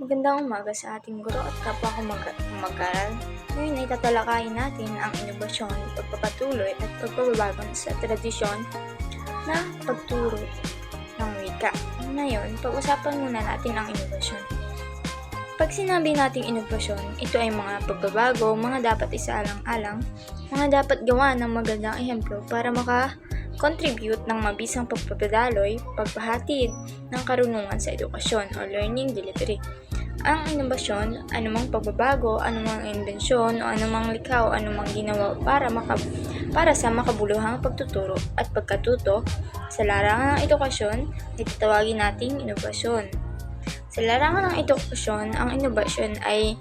Magandang umaga sa ating guro at kapwa ko mag- mag-aral. Ngayon ay tatalakayin natin ang inobasyon, pagpapatuloy at pagbabago sa tradisyon na pagturo ng wika. Ngayon, pag-usapan muna natin ang inobasyon. Pag sinabi nating inobasyon, ito ay mga pagbabago, mga dapat isaalang-alang, mga dapat gawa ng magandang ehemplo para maka contribute ng mabisang pagpapadaloy, pagpahatid ng karunungan sa edukasyon o learning delivery. Ang inobasyon, anumang pagbabago, anumang imbensyon o anumang likha o anumang ginawa para maka, para sa makabuluhang pagtuturo at pagkatuto sa larangan ng edukasyon ay tatawagin nating inobasyon. Sa larangan ng edukasyon, ang inobasyon ay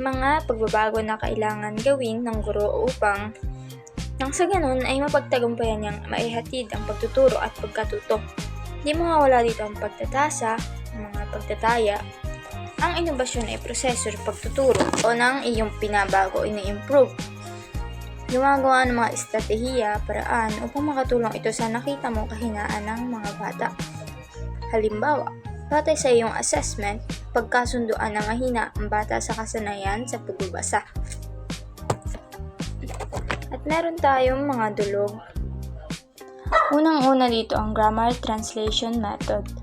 mga pagbabago na kailangan gawin ng guro upang nang sa ganun ay mapagtagumpayan niyang maihatid ang pagtuturo at pagkatuto. Di mawawala dito ang pagtatasa, mga pagtataya. Ang inobasyon ay proseso ng pagtuturo o ng iyong pinabago ini-improve. Gumagawa ng mga estratehiya, paraan upang makatulong ito sa nakita mo kahinaan ng mga bata. Halimbawa, batay sa iyong assessment, pagkasunduan ng mahina ang bata sa kasanayan sa pagbabasa. At meron tayong mga dulog. Unang-una dito ang grammar translation method.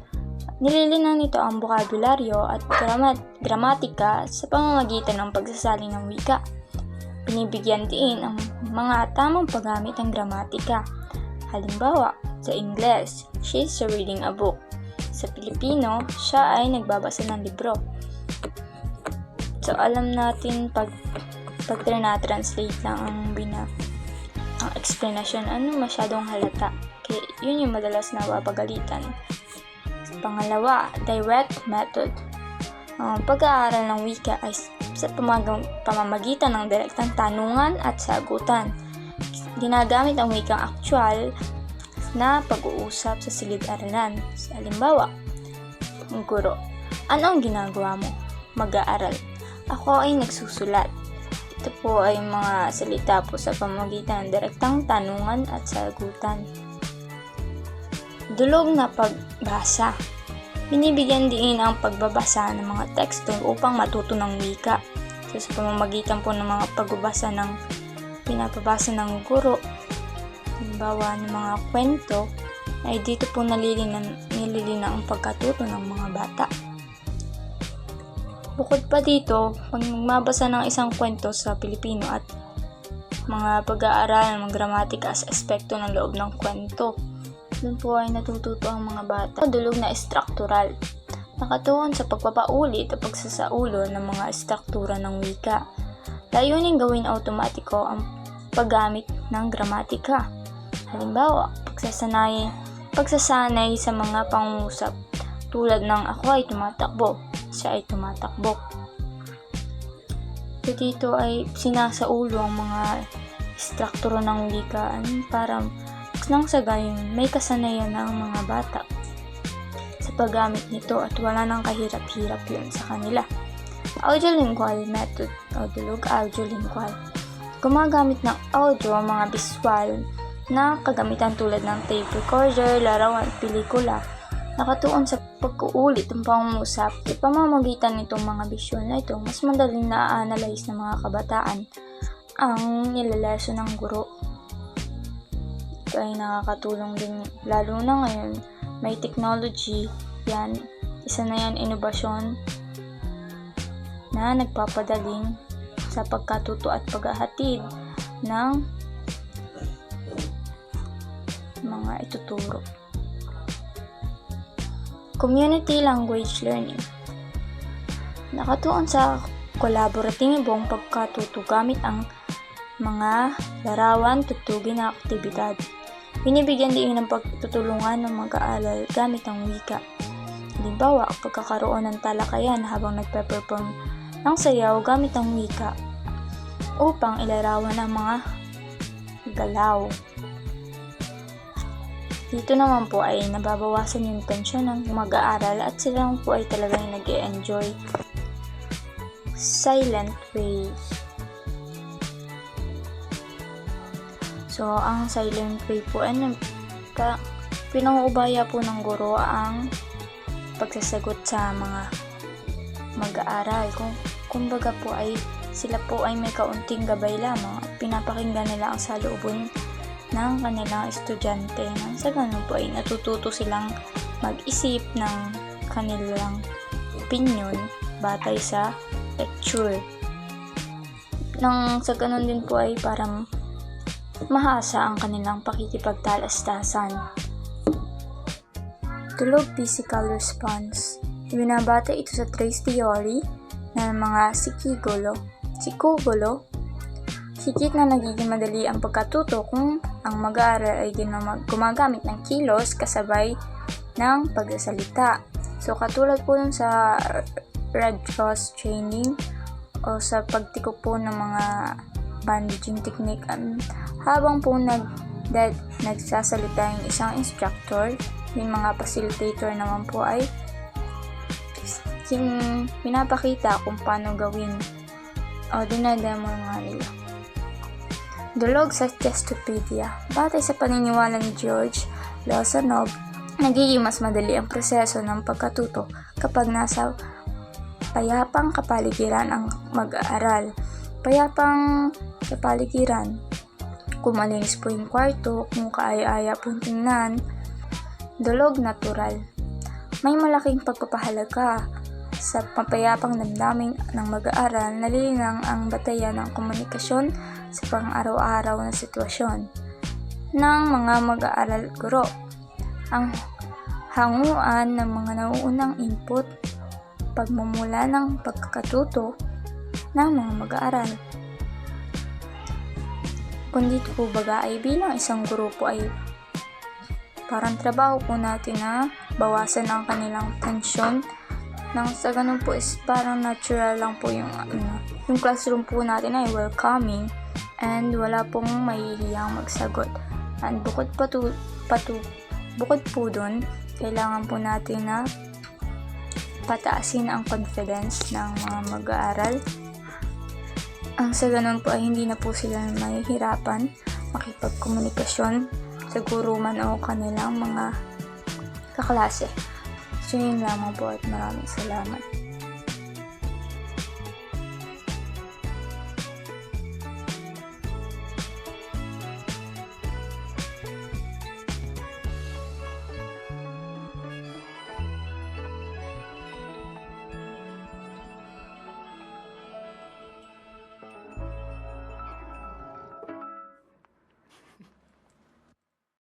Nililinaw nito ang bokabularyo at gramat gramatika sa pamamagitan ng pagsasalin ng wika. Pinibigyan din ang mga tamang paggamit ng gramatika. Halimbawa, sa Ingles, she's reading a book. Sa Pilipino, siya ay nagbabasa ng libro. So, alam natin pag pag na-translate lang ang bina ang explanation ano masyadong halata. Kaya yun yung madalas na papagalitan. Pangalawa, direct method. Ang pag-aaral ng wika ay sa pamamagitan ng direktang tanungan at sagutan. Ginagamit ang wikang aktual na pag-uusap sa silid-aralan. Halimbawa, guro, ano ang ginagawa mo? Mag-aaral. Ako ay nagsusulat. Ito po ay mga salita po sa pamamagitan ng direktang tanungan at sagutan. Dulog na pagbasa. Binibigyan din ang pagbabasa ng mga teksto upang matuto ng wika. So, sa pamamagitan po ng mga pagbabasa ng pinapabasa ng guro, halimbawa ng mga kwento, ay dito po nalilina, nililina ang pagkatuto ng mga bata. Bukod pa dito, pag magbabasa ng isang kwento sa Pilipino at mga pag-aaral ng gramatika sa aspekto ng loob ng kwento, doon po ay natututo ang mga bata. Dulog na estruktural. Nakatuon sa pagpapaulit at pagsasaulo ng mga estruktura ng wika. Layunin gawin automatiko ang paggamit ng gramatika. Halimbawa, pagsasanay, pagsasanay sa mga pangungusap tulad ng ako ay tumatakbo, siya ay tumatakbo. So dito ay sinasaulo ang mga struktura ng wikaan para nang sa gayon may kasanayan ng mga bata sa paggamit nito at wala nang kahirap-hirap yun sa kanila. Audiolingual method o dulog audiolingual. Gumagamit ng audio ang mga visual na kagamitan tulad ng tape recorder, larawan, pelikula nakatuon sa pag-uulit ng pangungusap sa pamamagitan nitong mga visual na ito, mas madaling na-analyze ng mga kabataan ang nilaleso ng guro. Ito ay nakakatulong din, lalo na ngayon, may technology, yan, isa na yan inobasyon na nagpapadaling sa pagkatuto at paghahatid ng mga ituturo. Community Language Learning Nakatuon sa kolaboratibong pagkatuto gamit ang mga larawan, tutugin na aktibidad. Binibigyan din ng pagtutulungan ng mag-aaral gamit ang wika. Halimbawa, pagkakaroon ng talakayan habang nagpe-perform ng sayaw gamit ang wika upang ilarawan ang mga galaw. Dito naman po ay nababawasan yung tensyon ng mag-aaral at sila po ay talagang nag enjoy silent way. So, ang silent way po ay nagka, pinanguubaya po ng guro ang pagsasagot sa mga mag-aaral. Kung kumbaga po ay sila po ay may kaunting gabay lamang at pinapakinggan nila ang saloobin ng kanilang estudyante. Nang sa ganun po ay natututo silang mag-isip ng kanilang opinion batay sa lecture. Nang sa ganun din po ay para mahasa ang kanilang pakikipagtalastasan. Tulog physical response. Ibinabata ito sa trace theory ng mga sikigolo. Sikugolo, higit na nagiging madali ang pagkatuto kung ang mag-aaral ay gumagamit ng kilos kasabay ng pagsasalita. So katulad po nun sa Red Cross training o sa pagtiko po ng mga bandaging technique um, habang po nag that nagsasalita yung isang instructor yung mga facilitator naman po ay kin, pinapakita kung paano gawin o dinademo nga nila. Dulog sa Chestopedia. Batay sa paniniwala ni George Lozanov, nagiging mas madali ang proseso ng pagkatuto kapag nasa payapang kapaligiran ang mag-aaral. Payapang kapaligiran. Kung malinis po yung kwarto, kung kaaya-aya pong tingnan. Dulog natural. May malaking pagpapahalaga sa mapayapang damdamin ng mag-aaral, nalilinang ang batayan ng komunikasyon sa pang-araw-araw na sitwasyon ng mga mag-aaral guro. Ang hanguan ng mga nauunang input, pagmumula ng pagkakatuto ng mga mag-aaral. Kundi po baga ay bilang isang grupo ay parang trabaho po natin na bawasan ang kanilang tensyon nang sa ganun po is parang natural lang po yung ano, yung classroom po natin ay welcoming and wala pong mahihiyang magsagot. And bukod pa tu, patu, bukod po dun, kailangan po natin na pataasin ang confidence ng mga mag-aaral. Ang sa ganun po ay hindi na po sila mahihirapan makipagkomunikasyon sa guro man o kanilang mga kaklase. So yun lamang po at maraming salamat.